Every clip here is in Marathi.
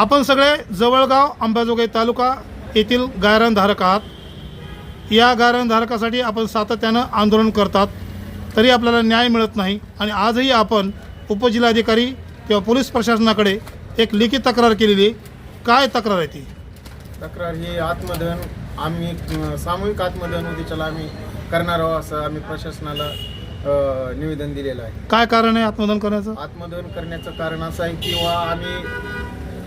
आपण सगळे जवळगाव अंबाजोगाई तालुका येथील गायरानधारक आहात. या गायरानधारकासाठी आपण सातत्यानं आंदोलन करतात तरी आपल्याला न्याय मिळत नाही आणि आजही आपण उपजिल्हाधिकारी किंवा पोलीस प्रशासनाकडे एक लिखित तक्रार केलेली. काय तक्रार आहे ती? तक्रार ही आत्मदहन आम्ही सामूहिक आत्मदहन उद्याच्याला आम्ही करणार आहोत असं आम्ही प्रशासनाला निवेदन दिलेलं आहे. काय कारण आहे आत्मदान करण्याचं? आत्मदहन करण्याचं कारण असं आहे की वा आम्ही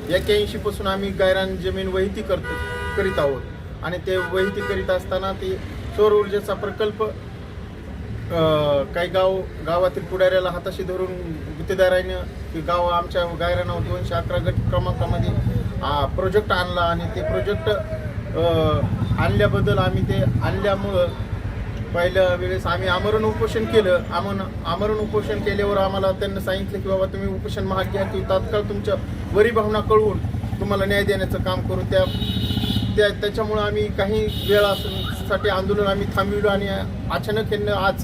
एक्क्याऐंशी पासून आम्ही गायरान जमीन वहिती करतो करीत आहोत. आणि ते वहिती करीत असताना ते सौर ऊर्जेचा प्रकल्प काही गाव गावातील पुढाऱ्याला हाताशी धरून गुत्तेदाराने की गाव आमच्या गायरानावर दोनशे अकरा गट क्रमांकामध्ये प्रोजेक्ट आणला. आणि ते प्रोजेक्ट आणल्याबद्दल आम्ही ते आणल्यामुळं पहिल्या वेळेस आम्ही आमरण उपोषण केलं. आमरण आमरण उपोषण केल्यावर आम्हाला त्यांना सांगितलं की बाबा तुम्ही उपोषण महाग घ्या की तात्काळ तुमच्या वरी भावना कळवून तुम्हाला न्याय देण्याचं काम करू. त्या त्या त्याच्यामुळं आम्ही काही वेळासाठी आंदोलन आम्ही थांबविलो आणि अचानक यांना आज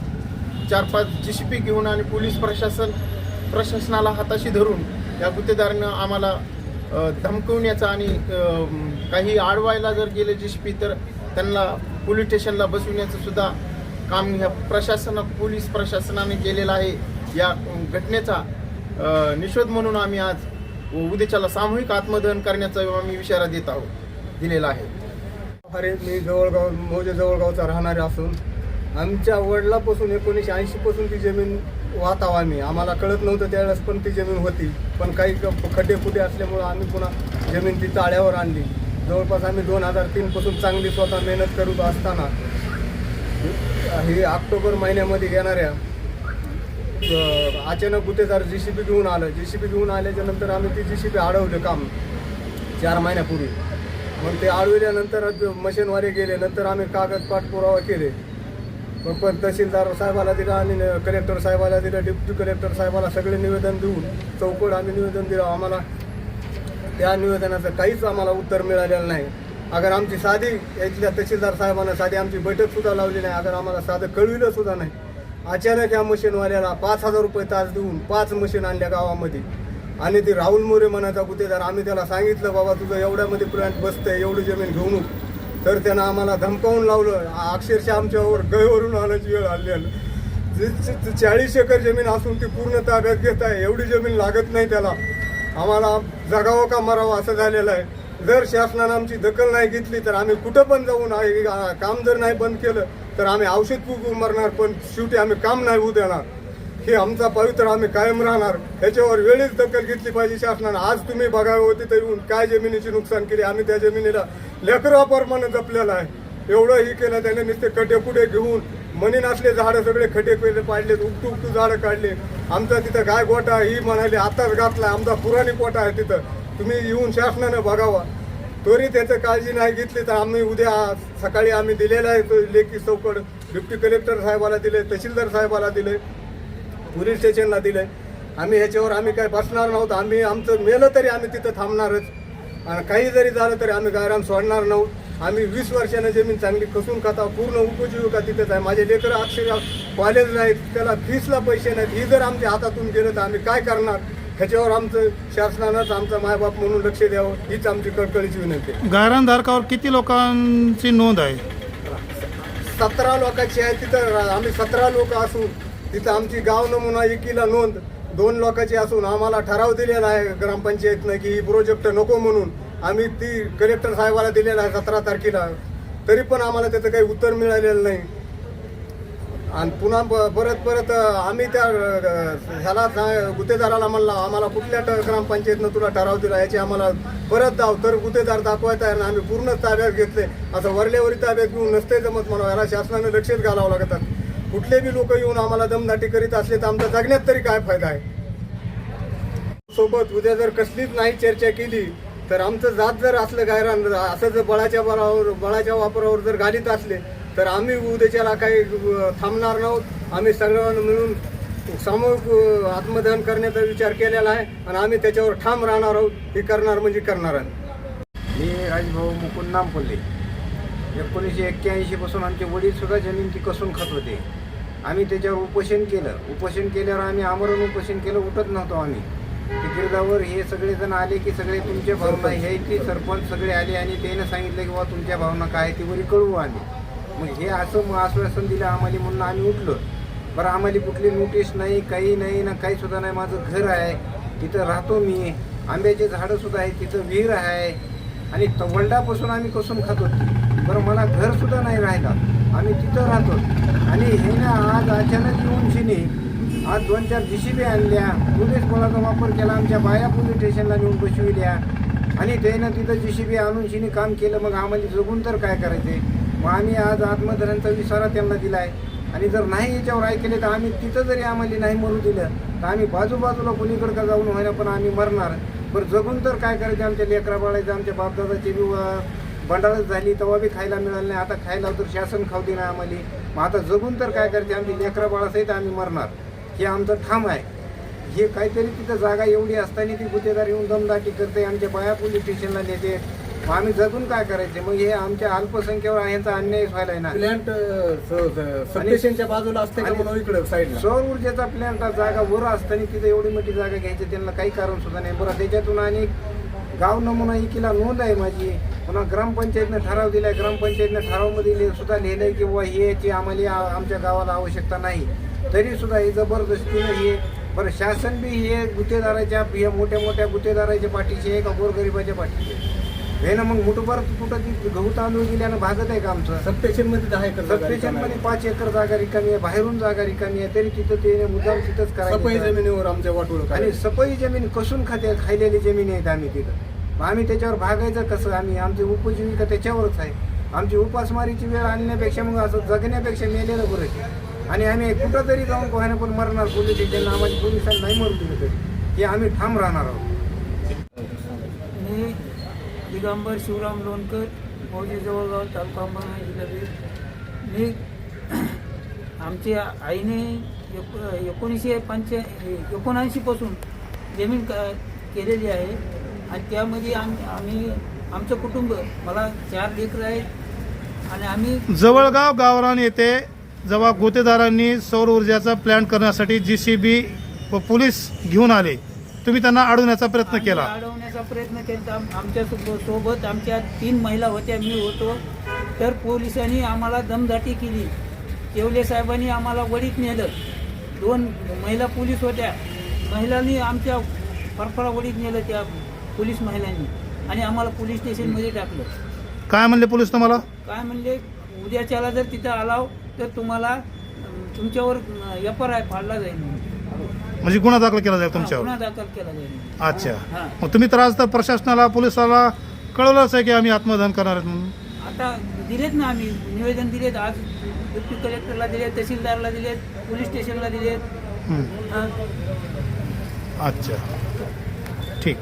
चार पाच जी सी पी घेऊन आणि पोलीस प्रशासन प्रशासनाला हाताशी धरून या गुत्तेदारानं आम्हाला धमकवण्याचा आणि काही आडवायला जर गेले जी सी पी तर त्यांना पोलीस स्टेशनला बसविण्याचं सुद्धा काम ह्या प्रशासन पोलीस प्रशासनाने केलेलं आहे. या घटनेचा निषेध म्हणून आम्ही आज उद्याच्याला सामूहिक आत्मदहन करण्याचा आम्ही इशारा देत आहोत दिलेला आहे. अरे मी जवळगाव मौजे जवळगावचा राहणारे असून आमच्या वडिलापासून एकोणीसशे ऐंशीपासून ती जमीन वाहताव आम्ही. आम्हाला कळत नव्हतं त्यावेळेस पण ती जमीन होती. पण काही खड्डे फुटे असल्यामुळं आम्ही पुन्हा जमीन ती ताळ्यावर आणली. जवळपास आम्ही दोन हजार तीनपासून चांगली स्वतः मेहनत करत असताना हे ऑक्टोबर महिन्यामध्ये येणाऱ्या अचानक गुत्तेदार जी सी बी घेऊन आलं. जी सी बी घेऊन आल्याच्यानंतर आम्ही ती जी सी बी अडवलं काम चार महिन्यापूर्वी. मग ते अडविल्यानंतर मशीनवारे गेले. नंतर आम्ही कागद पाठपुरावा केले. मग पण तहसीलदार साहेबाला दिलं आणि कलेक्टर साहेबाला दिलं. डिप्टी कलेक्टर साहेबाला सगळे निवेदन देऊन चौकड आम्ही निवेदन दिलं. आम्हाला त्या निवेदनाचं काहीच आम्हाला उत्तर मिळालेलं नाही. अगर आमची साधी इथल्या तहसीलदार साहेबांना साधी आमची बैठक सुद्धा लावली नाही अगर आम्हाला साधं कळविलं सुद्धा नाही. अचानक या मशीनवाल्याला पाच हजार रुपये तास देऊन पाच मशीन आणल्या गावामध्ये. आणि ती राहुल मोरे म्हणायचा गुतेदार आम्ही त्याला सांगितलं बाबा तुझं एवढ्यामध्ये प्लॅन्ट बसतंय एवढी जमीन घेऊन तर त्यानं आम्हाला धमकावून लावलं. अक्षरशः आमच्यावर गयवरून आणायची वेळ आली आहे. चाळीस एकर जमीन असून ती पूर्ण ताब्यात घेत आहे एवढी जमीन लागत नाही त्याला. आम्हाला जगावं का मरावं असं झालेलं आहे. जर शासनानं आमची दखल नाही घेतली तर आम्ही कुठं पण जाऊन आहे- काम जर नाही बंद केलं तर आम्ही औषध फुकून मरणार पण शेवटी आम्ही काम नाही होऊ देणार. हे आमचा पवित्र आम्ही कायम राहणार. याच्यावर वेळीच दखल घेतली पाहिजे शासनानं. आज तुम्ही बघावं होते तर येऊन काय जमिनीची नुकसान केली आम्ही त्या जमिनीला लेकराप्रमाणे जपलेलं आहे. एवढं हे केलं त्याने नुसते खड्डे पुढे घेऊन मनी नसले झाडं सगळे खड्डे पेले पाडले उपटू उपटू झाडं काढले. आमचा तिथं गाय गोटा ही म्हणाली आताच घातला आमचा पुराणी पोटा आहे तिथं. तुम्ही येऊन शासनानं बघावा. तरी त्याचं काळजी नाही घेतली तर आम्ही उद्या सकाळी आम्ही दिलेला आहे लेखी चौकड. डिप्टी कलेक्टर साहेबाला दिले तहसीलदार साहेबाला दिले पोलीस स्टेशनला दिले आम्ही ह्याच्यावर आम्ही काय बसणार नव्हतं. आम्ही आमचं मेलं तरी आम्ही तिथं थांबणारच. आणि काही जरी झालं तरी आम्ही गायराम सोडणार नव्हतं. आम्ही वीस वर्षानं जमीन चांगली कसून खाता पूर्ण उपजीविका तिथेच आहे. माझे लेकरं अक्षर कॉलेज नाहीत त्याला फीसला पैसे नाहीत. ही जर आमच्या हातातून गेलं तर आम्ही काय करणार? ह्याच्यावर आमचं शासनानंच आमचा मायबाप म्हणून लक्ष द्यावं हीच आमची कळकळीची विनंती आहे. गायरानधारकावर किती लोकांची नोंद आहे? सतरा लोकांची आहे तिथं रा- आम्ही सतरा लोक असून तिथं आमची गाव नमुना एकीला नोंद दोन लोकांची असून आम्हाला ठराव दिलेला आहे ग्रामपंचायतनं की ही प्रोजेक्ट नको म्हणून. आम्ही ती कलेक्टर साहेबाला दिलेला आहे सतरा तारखेला. तरी पण आम्हाला त्याचं काही उत्तर मिळालेलं नाही. आणि पुन्हा परत परत आम्ही त्या ह्याला गुतेदाराला म्हणला आम्हाला कुठल्या ग्रामपंचायतनं तुला ठराव दिला? याची आम्हाला परत दाव तर गुतेदार दाखवायचा आहे आम्ही पूर्ण ताब्यात घेतले. असं वरल्यावरी ताब्यात घेऊन नसते जमत म्हणा याला शासनाने लक्षच घालावं लागतात कुठले बी लोक येऊन आम्हाला दमदाटी करीत असले तर आमचा जगण्यात तरी काय फायदा आहे? सोबत उद्या जर कसलीच नाही चर्चा केली तर आमचं जात जर असलं गायरान असं जर बळाच्या बळावर बळाच्या वापरावर जर घालीत असले तर आम्ही उद्याच्याला काही थांबणार नाहोत आम्ही सगळ्यांना मिळून सामूहिक आत्मदहन करण्याचा विचार केलेला आहे आणि आम्ही त्याच्यावर ठाम राहणार आहोत. हे करणार म्हणजे करणार आहे मी राजभाऊ मुकुंद नामपल्ले एकोणीसशे एक्क्याऐंशी पासून आमचे वडील सुद्धा जमीन ती कसून खात होते. आम्ही त्याच्यावर उपोषण केलं. उपोषण केल्यावर आम्ही आमरण उपोषण केलं उठत नव्हतो आम्ही. तिकीटावर हे सगळे जण आले की सगळे तुमच्या भावना हे ती सरपंच सगळे आले आणि त्यानं सांगितलं की बा तुमच्या भावना काय आहे ती वरी कळवू आम्ही. मग हे असं मग आश्वासन दिलं आम्हाला म्हणून आम्ही उठलो. बरं आम्हाला कुठली नोटीस नाही काही नाही ना काही सुद्धा नाही. माझं घर आहे तिथं राहतो मी. आंब्याचे झाडं सुद्धा आहे तिथं विहीर आहे. आणि तवंडापासून आम्ही कसून खातो? बरं मला घर सुद्धा नाही राहिला. आम्ही तिथं राहतो. आणि हे ना आज अचानक येऊन शिनी आज दोन चार जीसीबी आणल्या. पोलीस बळाचा वापर केला आमच्या बाया पोलीस स्टेशनला नेऊन बसविल्या. आणि त्यानं तिथं जीसीबी आणून शिनी काम केलं मग आम्हाला जगून तर काय करायचे? मग आम्ही आज आत्मधरणचा विसारा त्यांना दिला आहे आणि जर नाही याच्यावर ऐकले तर आम्ही तिथं जरी आम्हाला नाही मरू दिलं तर आम्ही बाजूबाजूला कोणीकडे का जाऊन व्हायला पण आम्ही मरणार. बरं जगून तर काय करायचं? आमच्या लेकरा बाळायचं आमच्या बापदादाची बी व- बंडाळच झाली तेव्हा बी खायला मिळालं नाही. आता खायला तर शासन खाऊ दे ना आम्हाला. मग आता जगून तर काय करायचे? आमची लेकरा बाळासहित आम्ही मरणार. हे आमचं ठाम आहे. हे काहीतरी तिथं जागा एवढी असताना ती गुत्तेदार येऊन दमदाटी करते आमच्या बाया पोलीस स्टेशनला नेते. मग आम्ही जगून काय करायचे? मग हे आमच्या अल्पसंख्येवर ह्यांचा अन्याय व्हायला आहे ना प्लॅन्ट सबस्टेशनच्या बाजूला असते का आणि- म्हणून इकडे साईडला सौर ऊर्जेचा प्लॅन्ट जागा वर असताना तिथे एवढी मोठी जागा घ्यायची त्यांना काही कारण सुद्धा नाही. बरं त्याच्यातून आणि गाव नमुना इकीला नोंद आहे माझी. पुन्हा ग्रामपंचायतनं ठराव दिलाय. ग्रामपंचायतनं ठरावमध्ये लिह- सुद्धा लिहिलंय की बुवा ही याची आम्हाला आ- आमच्या गावाला आवश्यकता नाही. तरी सुद्धा हे जबरदस्तीनं हे बरं शासन बी हे गुत्तेदाराच्या हे मोठ्या मोठ्या गुत्तेदाराच्या पाठीशी आहे का गोरगरिबाच्या पाठीशी आहे? हे ना मग मुठभर कुठं ती गहू तांदूळ दिल्यानं भागत आहे का आमचं? सबस्टेशनमध्ये दहा एकर जागा रिकामी मध्ये आहे. पाच एकर जागा रिकामी आहे बाहेरून जागा रिकामी आहे तरी तिथं ते मुद्दाम तिथंच सफाई करायचं जमिनीवर आमच्या वाटोळ आणि सपई जमीन कसून खाते खायलेली जमीन आहेत आम्ही तिथं. मग आम्ही त्याच्यावर भागायचं कसं? आम्ही आमची उपजीविका त्याच्यावरच आहे. आमची उपासमारीची वेळ आणण्यापेक्षा मग असं जगण्यापेक्षा मेलेलं बरं आहे. आणि आम्ही कुठं तरी जाऊन कोणाला पण मरणार पोलीस स्टेशनला आम्हाला पोलिसांना नाही मरू दिलं तरी. हे आम्ही ठाम राहणार आहोत. मी दिगंबर शिवराम लोणकर मौजे जवळगाव तालुका अंबरनाथ जिल्ह्यातील. मी आमच्या आईने एक एकोणीसशे पंच्या एकोणऐंशीपासून जमीन क केलेली आहे. आणि त्यामध्ये आम आम्ही आमचं कुटुंब मला चार लेकरं आहेत. आणि आम्ही जवळगाव गावरान येथे जेव्हा गोतेदारांनी सौर ऊर्जाचा प्लॅन करण्यासाठी जी सी बी व पोलीस घेऊन आले. तुम्ही त्यांना अडवण्याचा प्रयत्न आम्ही केला. अडवण्याचा प्रयत्न केला. आम- आमच्या सो- सोबत आमच्या तीन महिला होत्या मी होतो. तर पोलिसांनी आम्हाला दमदाटी केली. येवले साहेबांनी आम्हाला वडीत नेलं. दोन महिला पोलीस होत्या. महिलांनी आमच्या फरफरा वडीत नेलं त्या पोलीस महिलांनी. आणि आम्हाला पोलीस स्टेशनमध्ये टाकलं. काय म्हणले पोलीस तुम्हाला? काय म्हणले? उद्याच्याला जर तिथं आलाव तर तुम्हाला अं, तुमच्यावर एफ आर आय फाडला जाईल म्हणून. म्हणजे गुन्हा दाखल केला जाईल तुमच्यावर गुन्हा दाखल केला जाईल म्हणून. अच्छा हा. मग तुम्ही तर आज तर प्रशासनाला पोलिसाला कळवलंच आहे की आम्ही आत्मदहन करणार आहेत म्हणून आता दिलेत ना आम्ही निवेदन दिलेत आज डिप्टी कलेक्टरला दिलेत तहसीलदारला दिलेत पोलीस स्टेशनला दिलेत हं. हा. अच्छा ठीक